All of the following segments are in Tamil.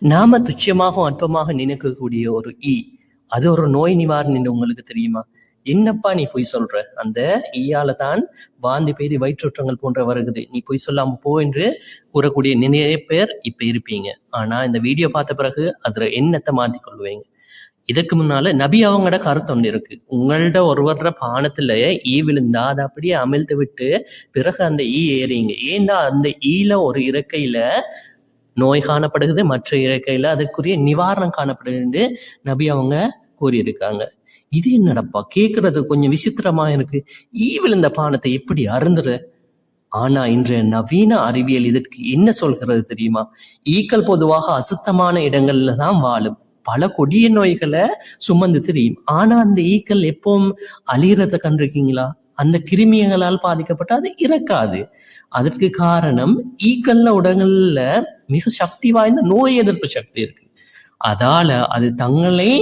நாம துச்சமாகவும் அற்பமாக நினைக்கக்கூடிய ஒரு ஈ அது ஒரு நோய் நிவாரணம் உங்களுக்கு தெரியுமா? என்னப்பா நீ பொய் சொல்ற? அந்த ஈயால தான் வாந்தி பெய்தி வயிற்றுற்றங்கள் போன்ற வருகுது. நீ பொய் சொல்லாம போ என்று கூறக்கூடிய நிறைய பேர் இப்ப இருப்பீங்க. ஆனா இந்த வீடியோ பார்த்த பிறகு அதுல எண்ணத்தை மாத்தி கொள்வீங்க. இதுக்கு முன்னால நபி அவங்களோட கருத்து ஒன்று இருக்கு. உங்கள்ட ஒருவர பானத்துல ஈ விழுந்தா அதை அப்படியே அமிழ்த்து விட்டு பிறகு அந்த ஈ ஏறிங்க ஏன்னா அந்த ஈல ஒரு இறக்கையில நோய் காணப்படுகிறது மற்ற இயற்கையில் அதுக்குரிய நிவாரணம் காணப்படுகிறது நபி அவங்க கூறியிருக்காங்க. இது என்னடப்பா? கேட்கறது கொஞ்சம் விசித்திரமா இருக்கு. ஈவில் இந்த பானத்தை எப்படி அருந்துற? ஆனா இன்றைய நவீன அறிவியல் இதற்கு என்ன சொல்கிறது தெரியுமா? ஈக்கள் பொதுவாக அசுத்தமான இடங்கள்ல தான் வாழும். பல கொடிய நோய்களை சுமந்து தெரியும். ஆனா அந்த ஈக்கள் எப்பவும் அழியறத கண்டிருக்கீங்களா? அந்த கிருமியங்களால் பாதிக்கப்பட்டு அது இறக்காது. அதற்கு காரணம் ஈக்கல்ல உடங்கள்ல மிக சக்தி வாய்ந்த நோய் எதிர்ப்பு சக்தி இருக்கு. அதால அது தங்களை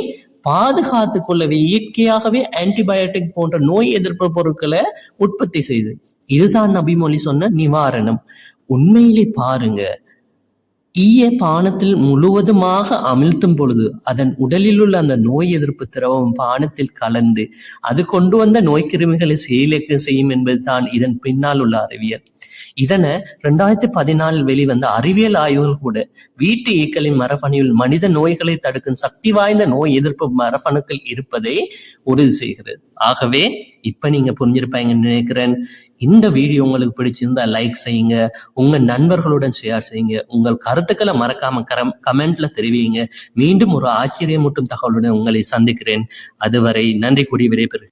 பாதுகாத்து கொள்ளவே இயற்கையாகவே ஆன்டிபயோட்டிக் போன்ற நோய் எதிர்ப்பு பொருட்களை உற்பத்தி செய்யுது இதுதான் நபிமொழி சொன்ன நிவாரணம். உண்மையிலே பாருங்க ஈய பானத்தில் முழுவதுமாக அமிழ்த்தும் பொழுது அதன் உடலில் உள்ள அந்த நோய் எதிர்ப்பு திரவம் பானத்தில் கலந்து அது கொண்டு வந்த நோய்க்கிருமிகளை கிருமிகளை செய்யும் என்பதுதான் இதன் பின்னால் உள்ள அறிவியல். இதனை ரெண்டாயிரத்தி பதினாலில் வெளிவந்த அறிவியல் ஆய்வுகள் கூட வீட்டு ஈக்களின் மரபணுவில் மனித நோய்களை தடுக்கும் சக்தி வாய்ந்த நோய் எதிர்ப்பு மரபணுக்கள் இருப்பதை உறுதி செய்கிறது. ஆகவே இப்ப நீங்க புரிஞ்சிருப்பாங்கன்னு நினைக்கிறேன். இந்த வீடியோ உங்களுக்கு பிடிச்சிருந்தா லைக் செய்யுங்க. உங்க நண்பர்களுடன் ஷேர் செய்யுங்க. உங்கள் கருத்துக்களை மறக்காம கரம் கமெண்ட்ல தெரிவிங்க. மீண்டும் ஒரு ஆச்சரியமூட்டும் தகவலுடன் உங்களை சந்திக்கிறேன். அதுவரை நன்றி கூடி விடைபெறு